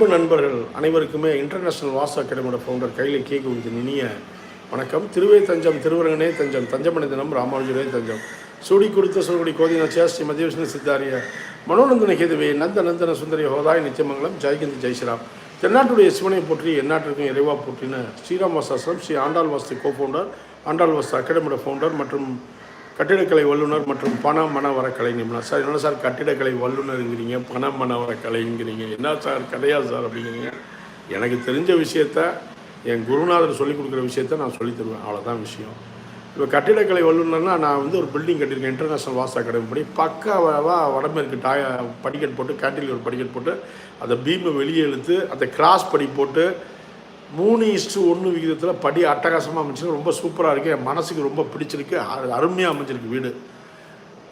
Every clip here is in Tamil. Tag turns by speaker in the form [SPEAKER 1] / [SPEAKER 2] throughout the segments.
[SPEAKER 1] அன்பு நண்பர்கள் அனைவருக்குமே இன்டர்நேஷ்னல் வாச அகாடமியோட ஃபவுண்டர் கையில் கேக் கொடுத்து இனிய வணக்கம் திருவே தஞ்சம் திருவரங்கனே தஞ்சம் தஞ்சமணி தினம் ராமானுஜரே தஞ்சம் சூடி குறித்த சொல்குடி கோதின சேஷ்டி மதியவிஷ்ணு சித்தாரிய மனோநந்தன கேதுவே நந்த நந்தன சுந்தரி ஹோதாய் நித்தியமங்கலம் ஜெய்கந்த் ஜெய்ஸ்ராம் தென்னாட்டுடைய சிவனை போற்றி எந்நாட்டிற்கும் இறைவா போற்றின ஸ்ரீராம் வாசாசிரம் ஸ்ரீ ஆண்டாள் வாஸ்து கோ ஃபவுண்டர் ஆண்டாள் வாஸ்து அகாடமியோட ஃபவுண்டர் மற்றும் கட்டிடக்கலை வல்லுநர் மற்றும் பண மனவர கலைஞர்னா சார் என்ன சார் கட்டிடக்கலை வல்லுநருங்கிறீங்க பண மனவர கலைங்கிறீங்க என்ன சார் கிடையாது சார் அப்படிங்கிறீங்க எனக்கு தெரிஞ்ச விஷயத்த என் குருநாதர் சொல்லிக் கொடுக்குற விஷயத்த நான் சொல்லி தருவேன் அவ்வளோதான் விஷயம் இப்போ கட்டிடக்கலை வல்லுநர்னா நான் வந்து ஒரு பில்டிங் கட்டியிருக்கேன் இன்டர்நேஷ்னல் வாசா கடை படி பக்காவாக வடமேற்கு டாய படிக்கட் போட்டு கேட்டில் ஒரு படிக்கட் போட்டு அதை பீமை வெளியே இழுத்து அதை கிராஸ் படி போட்டு மூணு இஷ்டு ஒன்று விகிதத்தில் படி அட்டகாசமாக அமைச்சிருக்கு ரொம்ப சூப்பராக இருக்குது என் மனசுக்கு ரொம்ப பிடிச்சிருக்கு அருமையாக அமைஞ்சிருக்கு வீடு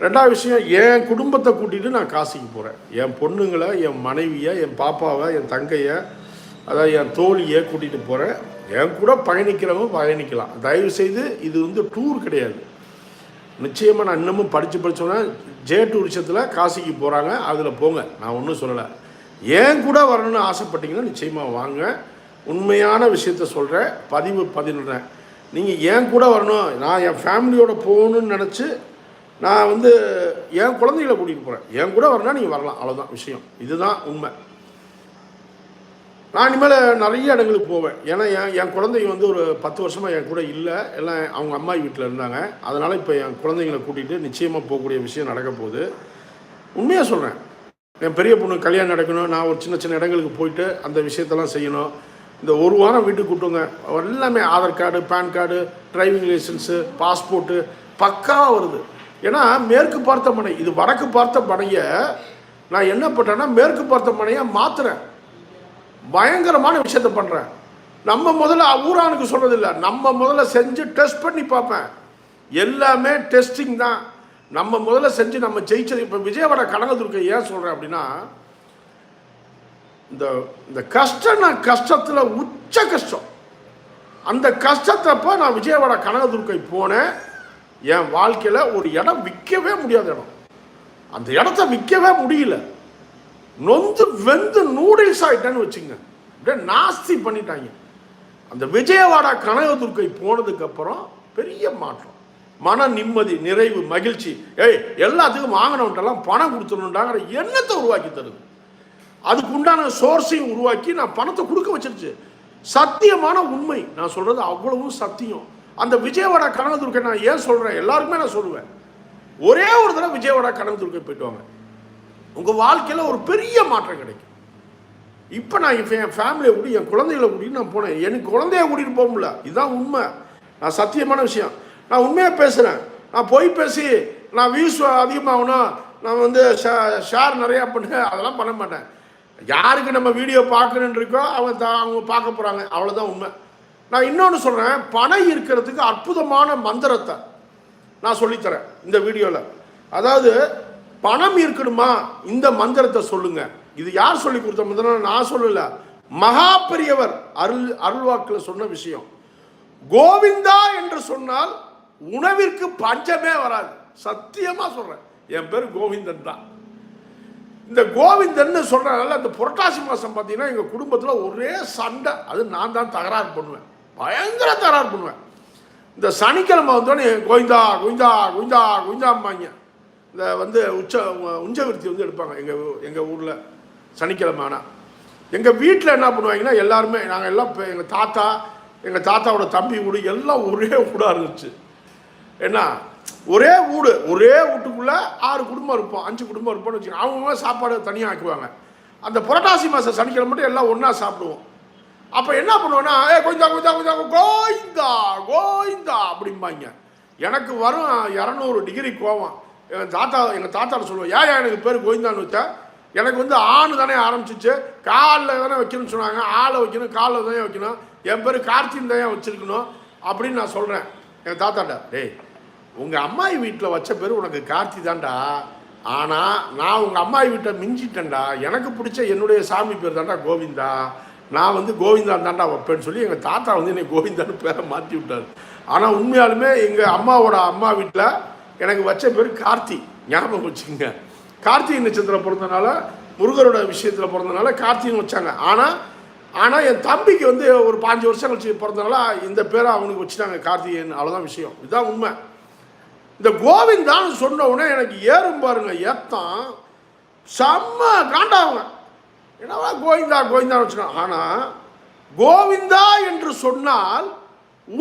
[SPEAKER 1] ரெண்டாவது விஷயம் என் குடும்பத்தை கூட்டிகிட்டு நான் காசிக்கு போகிறேன் என் பொண்ணுங்களை என் மனைவியை என் பாப்பாவை என் தங்கையை அதாவது என் தோழியை கூட்டிகிட்டு போகிறேன் என் கூட பயணிக்கிறவங்க பயணிக்கலாம் தயவுசெய்து இது வந்து டூர் கிடையாது நிச்சயமாக நான் இன்னமும் படித்து படித்தோன்னா ஜே டூரிசத்தில் காசிக்கு போகிறாங்க அதில் போங்க நான் ஒன்றும் சொல்லலை ஏன் கூட வரணும்னு ஆசைப்பட்டீங்கன்னா நிச்சயமாக வாங்க உண்மையான விஷயத்த சொல்கிறேன் பதிவு பதினுறேன் நீங்கள் ஏன் கூட வரணும் நான் என் ஃபேமிலியோட போகணும்னு நினச்சி நான் வந்து என் குழந்தைகளை கூட்டிகிட்டு போகிறேன் என் கூட வரணும்னா நீங்கள் வரலாம் அவ்வளோதான் விஷயம் இதுதான் உண்மை நான் இனிமேல் நிறைய இடங்களுக்கு போவேன் ஏன்னா என் என் குழந்தைங்க வந்து ஒரு பத்து வருஷமாக என் கூட இல்லை எல்லாம் அவங்க அம்மா வீட்டில் இருந்தாங்க அதனால் இப்போ என் குழந்தைங்களை கூட்டிகிட்டு நிச்சயமாக போகக்கூடிய விஷயம் நடக்க போகுது உண்மையாக சொல்கிறேன் என் பெரிய பொண்ணு கல்யாணம் நடக்கணும் நான் ஒரு சின்ன சின்ன இடங்களுக்கு போயிட்டு அந்த விஷயத்தெல்லாம் செய்யணும் இந்த ஒரு வாரம் வீட்டுக்கு கூட்டுங்க எல்லாமே Aadhaar card PAN card driving licence passport பக்காவாக வருது ஏன்னா மேற்கு பார்த்த மனை இது வடக்கு பார்த்த மனைய நான் என்ன பண்ணுறேன்னா மேற்கு பார்த்த மனையை மாற்றுறேன் பயங்கரமான விஷயத்த பண்ணுறேன் நம்ம முதல்ல ஊரானுக்கு இல்லை நம்ம முதல்ல செஞ்சு டெஸ்ட் பண்ணி பார்ப்பேன் எல்லாமே டெஸ்டிங் தான் நம்ம முதல்ல செஞ்சு நம்ம ஜெயிச்சது இப்போ விஜயவாடா கடகத்துக்கு ஏன் சொல்கிறேன் அப்படின்னா இந்த இந்த கஷ்டம்னா கஷ்டத்தில் உச்ச கஷ்டம் அந்த கஷ்டத்தப்போ நான் விஜயவாடா கனகதுர்க்கை போனேன் என் வாழ்க்கையில் ஒரு இடம் விற்கவே முடியாத இடம் அந்த இடத்த விற்கவே முடியல நொந்து வெந்து நூடுல்ஸ் ஆகிட்டேன்னு வச்சுங்க அப்படியே நாஸ்தி பண்ணிட்டாங்க அந்த விஜயவாடா கனகதுர்க்கை போனதுக்கப்புறம் பெரிய மாற்றம் மன நிம்மதி நிறைவு மகிழ்ச்சி ஏய் எல்லாத்துக்கும் வாங்கினவன்ட்டெல்லாம் பணம் கொடுத்துடணுன்றாங்கிற எண்ணத்தை உருவாக்கி தருது அதுக்கு உண்டான சோர்ஸையும் உருவாக்கி நான் பணத்தை கொடுக்க வச்சிருச்சு சத்தியமான உண்மை நான் சொல்கிறது அவ்வளவும் சத்தியம் அந்த விஜயவாடா கனகதுர்க்கை நான் ஏன் சொல்கிறேன் எல்லாருக்குமே நான் சொல்லுவேன் ஒரே ஒரு தடவை விஜயவாடா துருக்க போயிட்டு உங்க உங்கள் வாழ்க்கையில் ஒரு பெரிய மாற்றம் கிடைக்கும் இப்போ நான் என் ஃபேமிலியை கூட என் குழந்தைகளை கூட்டிகிட்டு நான் போனேன் எனக்கு குழந்தைய கூட்டிகிட்டு போக முடியல இதுதான் உண்மை நான் சத்தியமான விஷயம் நான் உண்மையாக பேசுகிறேன் நான் பொய் பேசி நான் வியூஸ் அதிகமாகணும் நான் வந்து ஷேர் நிறையா பண்ண அதெல்லாம் பண்ண மாட்டேன் யாருக்கு நம்ம வீடியோ பார்க்கணுன்னு இருக்கோ அவங்க தான் அவங்க பார்க்க போகிறாங்க அவ்வளோதான் உண்மை நான் இன்னொன்று சொல்கிறேன் பணம் இருக்கிறதுக்கு அற்புதமான மந்திரத்தை நான் சொல்லித்தரேன் இந்த வீடியோவில் அதாவது பணம் இருக்கணுமா இந்த மந்திரத்தை சொல்லுங்க இது யார் சொல்லி கொடுத்த மந்திரம் நான் சொல்லலை மகா பெரியவர் அருள் அருள்வாக்கில் சொன்ன விஷயம் கோவிந்தா என்று சொன்னால் உணவிற்கு பஞ்சமே வராது சத்தியமாக சொல்கிறேன் என் பேர் கோவிந்தன் தான் இந்த கோவிந்தன்னு சொல்கிறனால அந்த புரட்டாசி மாதம் பார்த்தீங்கன்னா எங்கள் குடும்பத்தில் ஒரே சண்டை அது நான் தான் தகராறு பண்ணுவேன் பயங்கர தகராறு பண்ணுவேன் இந்த சனிக்கிழமை வந்தோடனே கோவிந்தா கோவிந்தா கோவிந்தா கோவிந்தாம்பாங்க இந்த வந்து உச்ச உஞ்சவர்த்தி வந்து எடுப்பாங்க எங்கள் எங்கள் ஊரில் சனிக்கிழமை ஆனால் எங்கள் வீட்டில் என்ன பண்ணுவாங்கன்னா எல்லாருமே நாங்கள் எல்லாம் இப்போ எங்கள் தாத்தா எங்கள் தாத்தாவோட தம்பி கூட எல்லாம் ஒரே கூட இருந்துச்சு என்ன ஒரே வீடு ஒரே வீட்டுக்குள்ளே ஆறு குடும்பம் இருப்போம் அஞ்சு குடும்பம் இருப்போம்னு வச்சுக்கோங்க அவங்கவுங்க சாப்பாடு தனியாக ஆக்குவாங்க அந்த புரட்டாசி மாதம் சனிக்கிழமை மட்டும் எல்லாம் ஒன்றா சாப்பிடுவோம் அப்போ என்ன பண்ணுவோன்னா ஏ கொஞ்சம் கொஞ்சம் கொஞ்சம் கோயிந்தா கோயிந்தா அப்படிம்பாங்க எனக்கு வரும் இரநூறு டிகிரி கோவம் எங்கள் தாத்தா எங்கள் தாத்தாவில் சொல்லுவோம் ஏன் எனக்கு பேர் கோயிந்தான்னு வச்சா எனக்கு வந்து ஆணு தானே ஆரம்பிச்சிச்சு காலில் தானே வைக்கணும்னு சொன்னாங்க ஆளை வைக்கணும் காலில் தானே வைக்கணும் என் பேர் கார்த்தின் தான் வச்சுருக்கணும் அப்படின்னு நான் சொல்கிறேன் எங்கள் தாத்தாட்ட டேய் உங்கள் அம்மாயி வீட்டில் வச்ச பேர் உனக்கு கார்த்தி தான்டா ஆனால் நான் உங்கள் அம்மாயி வீட்டை மிஞ்சிட்டேன்டா எனக்கு பிடிச்ச என்னுடைய சாமி பேர் தான்டா கோவிந்தா நான் வந்து கோவிந்தான் தான்டா வைப்பேன்னு சொல்லி எங்கள் தாத்தா வந்து என்னை கோவிந்தான்னு பேரை மாற்றி விட்டார் ஆனால் உண்மையாலுமே எங்கள் அம்மாவோட அம்மா வீட்டில் எனக்கு வச்ச பேர் கார்த்தி ஞாபகம் வச்சுங்க கார்த்திகை நட்சத்திரம் பிறந்தனால முருகரோட விஷயத்தில் பிறந்தனால கார்த்திகன் வச்சாங்க ஆனால் ஆனால் என் தம்பிக்கு வந்து ஒரு பாஞ்சு வருஷம் கழிச்சு பிறந்தனால இந்த பேரை அவனுக்கு வச்சுட்டாங்க கார்த்திகேயன் அவ்வளோதான் விஷயம் இதுதான் உண்மை இந்த கோவிந்தான்னு சொன்ன உடனே எனக்கு ஏறும் பாருங்க ஏத்தான் செம்ம காண்டாவங்க என்னவா கோவிந்தா கோவிந்தான்னு வச்சுக்கோங்க ஆனால் கோவிந்தா என்று சொன்னால்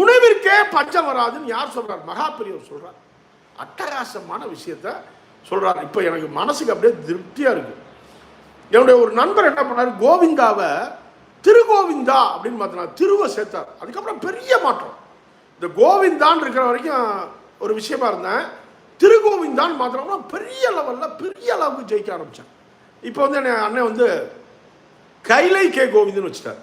[SPEAKER 1] உணவிற்கே பஞ்சம் வராதுன்னு யார் சொல்கிறார் மகாபிரியவர் சொல்கிறார் அட்டகாசமான விஷயத்த சொல்கிறார் இப்போ எனக்கு மனசுக்கு அப்படியே திருப்தியாக இருக்குது என்னுடைய ஒரு நண்பர் என்ன பண்ணார் கோவிந்தாவை திருகோவிந்தா அப்படின்னு பார்த்தினா திருவை சேர்த்தார் அதுக்கப்புறம் பெரிய மாற்றம் இந்த கோவிந்தான்னு இருக்கிற வரைக்கும் ஒரு விஷயமா இருந்தேன் திருகோவிந்தான் மாத்திரம்னா பெரிய லெவலில் பெரிய அளவுக்கு ஜெயிக்க ஆரம்பித்தேன் இப்போ வந்து என்ன அண்ணன் வந்து கைலை கே கோவிந்துன்னு வச்சுட்டார்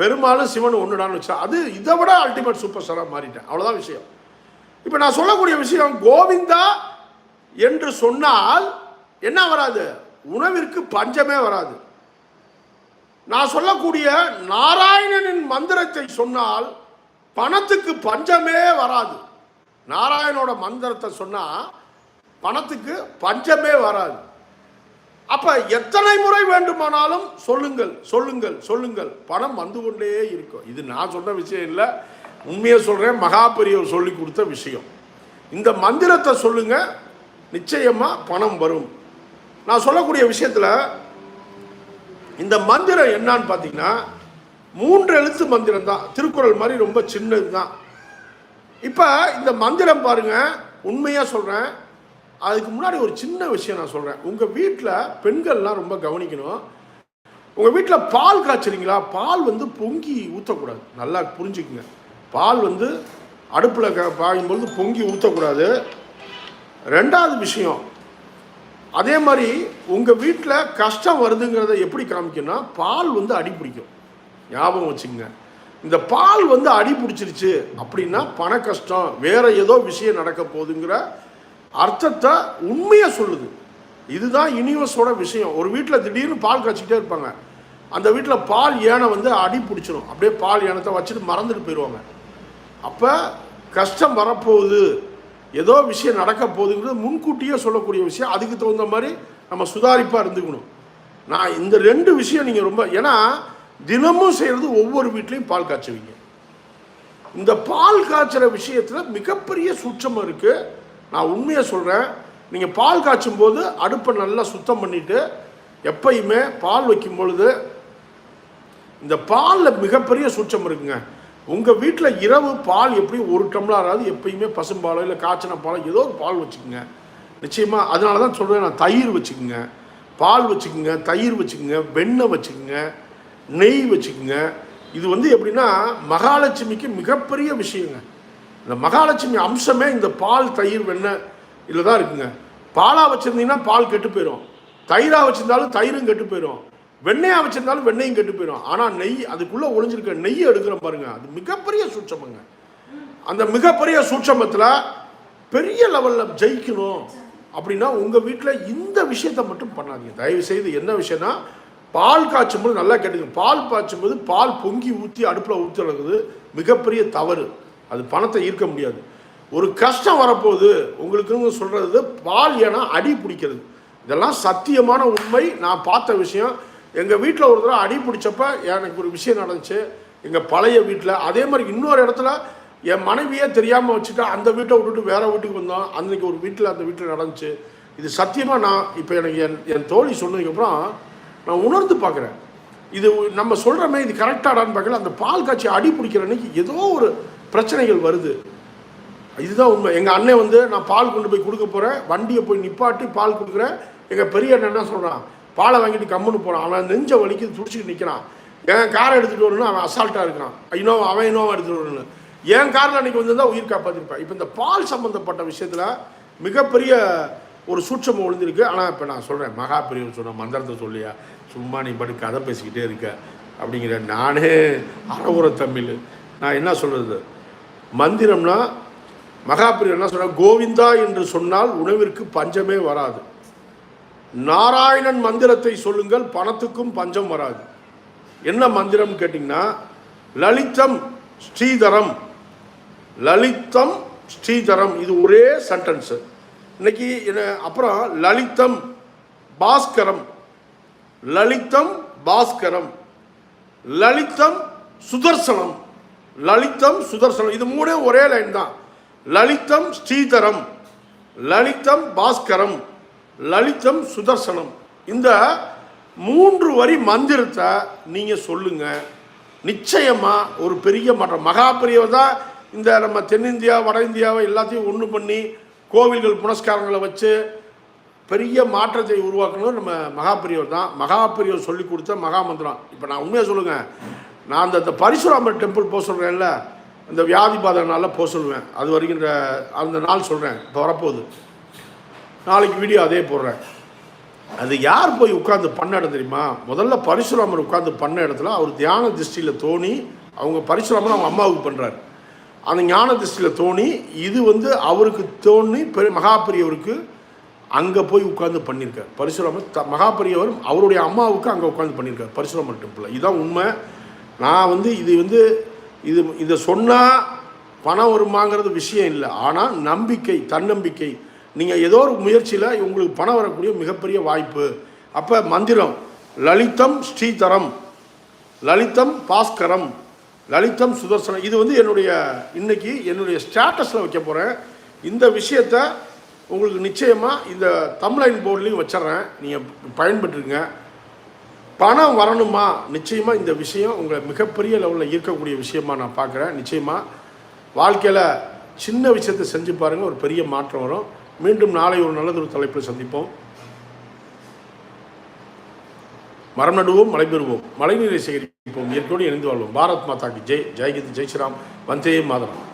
[SPEAKER 1] பெரும்பாலும் சிவன் ஒன்றுடான்னு வச்சா அது இதை விட அல்டிமேட் சூப்பர் ஸ்டாராக மாறிட்டேன் அவ்வளோதான் விஷயம் இப்போ நான் சொல்லக்கூடிய விஷயம் கோவிந்தா என்று சொன்னால் என்ன வராது உணவிற்கு பஞ்சமே வராது நான் சொல்லக்கூடிய நாராயணனின் மந்திரத்தை சொன்னால் பணத்துக்கு பஞ்சமே வராது நாராயணோட மந்திரத்தை சொன்னால் பணத்துக்கு பஞ்சமே வராது அப்போ எத்தனை முறை வேண்டுமானாலும் சொல்லுங்கள் சொல்லுங்கள் சொல்லுங்கள் பணம் வந்து கொண்டே இருக்கும் இது நான் சொன்ன விஷயம் இல்லை உண்மையை சொல்கிறேன் மகாபெரியவர் சொல்லி கொடுத்த விஷயம் இந்த மந்திரத்தை சொல்லுங்கள் நிச்சயமாக பணம் வரும் நான் சொல்லக்கூடிய விஷயத்தில் இந்த மந்திரம் என்னான்னு பார்த்தீங்கன்னா மூன்று எழுத்து மந்திரம் தான் திருக்குறள் மாதிரி ரொம்ப சின்னது தான் இப்போ இந்த மந்திரம் பாருங்கள் உண்மையாக சொல்கிறேன் அதுக்கு முன்னாடி ஒரு சின்ன விஷயம் நான் சொல்கிறேன் உங்கள் வீட்டில் பெண்கள்லாம் ரொம்ப கவனிக்கணும் உங்கள் வீட்டில் பால் காய்ச்சிறீங்களா பால் வந்து பொங்கி ஊற்றக்கூடாது நல்லா புரிஞ்சுக்குங்க பால் வந்து அடுப்பில் க பாயும்பொழுது பொங்கி ஊற்றக்கூடாது ரெண்டாவது விஷயம் அதே மாதிரி உங்கள் வீட்டில் கஷ்டம் வருதுங்கிறத எப்படி காமிக்கணும்னா பால் வந்து அடி பிடிக்கும் ஞாபகம் வச்சுக்கங்க இந்த பால் வந்து அடி பிடிச்சிருச்சு அப்படின்னா பண கஷ்டம் வேறு ஏதோ விஷயம் நடக்க போகுதுங்கிற அர்த்தத்தை உண்மையாக சொல்லுது இதுதான் யூனிவர்ஸோட விஷயம் ஒரு வீட்டில் திடீர்னு பால் காய்ச்சிக்கிட்டே இருப்பாங்க அந்த வீட்டில் பால் யானை வந்து அடி பிடிச்சிடும் அப்படியே பால் யானத்தை வச்சுட்டு மறந்துட்டு போயிடுவாங்க அப்போ கஷ்டம் வரப்போகுது ஏதோ விஷயம் நடக்க போகுதுங்கிறது முன்கூட்டியே சொல்லக்கூடிய விஷயம் அதுக்கு தகுந்த மாதிரி நம்ம சுதாரிப்பாக இருந்துக்கணும் நான் இந்த ரெண்டு விஷயம் நீங்கள் ரொம்ப ஏன்னா தினமும் செய்கிறது ஒவ்வொரு வீட்லேயும் பால் காய்ச்சுவீங்க இந்த பால் காய்ச்சுற விஷயத்தில் மிகப்பெரிய சூட்சம் இருக்குது நான் உண்மையாக சொல்கிறேன் நீங்கள் பால் காய்ச்சும் போது அடுப்பை நல்லா சுத்தம் பண்ணிவிட்டு எப்பயுமே பால் வைக்கும் பொழுது இந்த பாலில் மிகப்பெரிய சுற்றம் இருக்குங்க உங்கள் வீட்டில் இரவு பால் எப்படியும் ஒரு டம்ளராது எப்பயுமே பசும்பாலோ இல்லை காய்ச்சின பாலோ ஏதோ ஒரு பால் வச்சுக்கோங்க நிச்சயமாக அதனால தான் சொல்கிறேன் நான் தயிர் வச்சுக்கோங்க பால் வச்சுக்கோங்க தயிர் வச்சுக்கோங்க வெண்ணெய் வச்சுக்கோங்க நெய் வச்சுக்கோங்க இது வந்து எப்படின்னா மகாலட்சுமிக்கு மிகப்பெரிய விஷயங்க இந்த மகாலட்சுமி அம்சமே இந்த பால் தயிர் வெண்ணெய் இல்லை தான் இருக்குங்க பாலாக வச்சுருந்தீங்கன்னா பால் கெட்டு போயிடும் தயிராக வச்சுருந்தாலும் தயிரும் கெட்டு போயிடும் வெண்ணெயாக வச்சுருந்தாலும் வெண்ணெயும் கெட்டு போயிடும் ஆனால் நெய் அதுக்குள்ளே ஒளிஞ்சிருக்க நெய் எடுக்கிறோம் பாருங்கள் அது மிகப்பெரிய சூட்சமங்க அந்த மிகப்பெரிய சூட்சமத்தில் பெரிய லெவலில் ஜெயிக்கணும் அப்படின்னா உங்கள் வீட்டில் இந்த விஷயத்த மட்டும் பண்ணாதீங்க தயவு செய்து என்ன விஷயம்னா பால் காய்ச்சும் போது நல்லா கேட்டுங்க பால் காய்ச்சும் போது பால் பொங்கி ஊற்றி அடுப்பில் ஊற்றி அளக்குது மிகப்பெரிய தவறு அது பணத்தை ஈர்க்க முடியாது ஒரு கஷ்டம் வரப்போகுது உங்களுக்குன்னு சொல்கிறது பால் ஏன்னா அடி பிடிக்கிறது இதெல்லாம் சத்தியமான உண்மை நான் பார்த்த விஷயம் எங்கள் வீட்டில் ஒரு தடவை அடி பிடிச்சப்ப எனக்கு ஒரு விஷயம் நடந்துச்சு எங்கள் பழைய வீட்டில் அதே மாதிரி இன்னொரு இடத்துல என் மனைவியே தெரியாமல் வச்சுட்டு அந்த வீட்டை விட்டுட்டு வேறு வீட்டுக்கு வந்தோம் அன்றைக்கி ஒரு வீட்டில் அந்த வீட்டில் நடந்துச்சு இது சத்தியமாக நான் இப்போ எனக்கு என் என் தோழி சொன்னதுக்கப்புறம் நான் உணர்ந்து பார்க்குறேன் இது நம்ம சொல்கிறோமே இது கரெக்டாடான்னு பார்க்கல அந்த பால் காட்சி அடி பிடிக்கிற அன்னைக்கு ஏதோ ஒரு பிரச்சனைகள் வருது இதுதான் உண்மை எங்கள் அண்ணன் வந்து நான் பால் கொண்டு போய் கொடுக்க போகிறேன் வண்டியை போய் நிப்பாட்டி பால் கொடுக்குறேன் எங்கள் பெரிய அண்ணன் என்ன சொல்கிறான் பாலை வாங்கிட்டு கம்முன்னு போகிறான் அவன் நெஞ்ச வலிக்கு துடிச்சிட்டு நிற்கிறான் என் காரை எடுத்துகிட்டு வரணும்னு அவன் அசால்ட்டாக இருக்கிறான் இன்னோவா அவன் இன்னோவா எடுத்துகிட்டு வரணுன்னு என் காரில் அன்றைக்கி வந்து தான் உயிர் காப்பாற்றிருப்பேன் இப்போ இந்த பால் சம்மந்தப்பட்ட விஷயத்தில் மிகப்பெரிய ஒரு சூட்சம் ஒழுந்திருக்கு ஆனால் இப்போ நான் சொல்கிறேன் மகா சொன்ன மந்திரத்தை சொல்லியா சும்மா நீ பாட்டு கதை பேசிக்கிட்டே இருக்க அப்படிங்கிற நானே அறவுற தமிழ் நான் என்ன சொல்கிறது மந்திரம்னா மகாபிரியர் என்ன சொல்ற கோவிந்தா என்று சொன்னால் உணவிற்கு பஞ்சமே வராது நாராயணன் மந்திரத்தை சொல்லுங்கள் பணத்துக்கும் பஞ்சம் வராது என்ன மந்திரம் கேட்டிங்கன்னா லலிதம் ஸ்ரீதரம் லலிதம் ஸ்ரீதரம் இது ஒரே சென்டென்ஸ் இன்னைக்கு அப்புறம் லலிதம் பாஸ்கரம் லலிதம் பாஸ்கரம் லலிதம் சுதர்சனம் லலிதம் சுதர்சனம் இது மூட ஒரே லைன் தான் லலிதம் ஸ்ரீதரம் லலிதம் பாஸ்கரம் லலிதம் சுதர்சனம் இந்த மூன்று வரி மந்திரத்தை நீங்கள் சொல்லுங்கள் நிச்சயமாக ஒரு பெரிய மற்ற மகா பெரியவர் தான் இந்த நம்ம தென்னிந்தியா வட இந்தியாவை எல்லாத்தையும் ஒன்று பண்ணி கோவில்கள் புனஸ்காரங்களை வச்சு பெரிய மாற்றத்தை உருவாக்கணும் நம்ம மகாபெரியவர் தான் மகாபெரியவர் சொல்லி கொடுத்த மகா மந்திரம் இப்போ நான் உண்மையாக சொல்லுங்கள் நான் அந்த அந்த பரிசுராமர் டெம்பிள் போக சொல்கிறேன்ல அந்த வியாதி பாத நாளில் போக சொல்லுவேன் அது வருகின்ற அந்த நாள் சொல்கிறேன் இப்போ வரப்போகுது நாளைக்கு வீடியோ அதே போடுறேன் அது யார் போய் உட்காந்து பண்ண இடம் தெரியுமா முதல்ல பரிசுராமர் உட்காந்து பண்ண இடத்துல அவர் தியான திருஷ்டியில் தோணி அவங்க பரிசுராமர் அவங்க அம்மாவுக்கு பண்ணுறாரு அந்த ஞான திருஷ்டியில் தோணி இது வந்து அவருக்கு தோணி பெரு மகாபெரியவருக்கு அங்கே போய் உட்காந்து பண்ணியிருக்கார் பரசுராமர் த மகாபெரியவர் அவருடைய அம்மாவுக்கு அங்கே உட்காந்து பண்ணியிருக்கார் பரிசுராமர் டெம்பிளில் இதுதான் உண்மை நான் வந்து இது வந்து இது இதை சொன்னால் பணம் வருமாங்கிறது விஷயம் இல்லை ஆனால் நம்பிக்கை தன்னம்பிக்கை நீங்கள் ஏதோ ஒரு முயற்சியில் உங்களுக்கு பணம் வரக்கூடிய மிகப்பெரிய வாய்ப்பு அப்போ மந்திரம் லலிதம் ஸ்ரீதரம் லலிதம் பாஸ்கரம் லலிதம் சுதர்சனம் இது வந்து என்னுடைய இன்றைக்கி என்னுடைய ஸ்டேட்டஸில் வைக்க போகிறேன் இந்த விஷயத்த உங்களுக்கு நிச்சயமாக இந்த தமிழ்லைன் போர்ட்லேயும் வச்சிட்றேன் நீங்கள் பயன்பெற்றுங்க பணம் வரணுமா நிச்சயமாக இந்த விஷயம் உங்களை மிகப்பெரிய லெவலில் இருக்கக்கூடிய விஷயமா நான் பார்க்குறேன் நிச்சயமாக வாழ்க்கையில் சின்ன விஷயத்தை செஞ்சு பாருங்கள் ஒரு பெரிய மாற்றம் வரும் மீண்டும் நாளை ஒரு நல்லதொரு தலைப்பில் சந்திப்போம் மரம் நடுவோம் மழை பெறுவோம் மழைநீரை சேகரிப்போம் இயற்கையோடு இணைந்து வாழ்வோம் பாரத் மாதா கி ஜெய் ஜெய்கிந்த் ஜெய்ஸ்ராம் வந்தே மாதரம்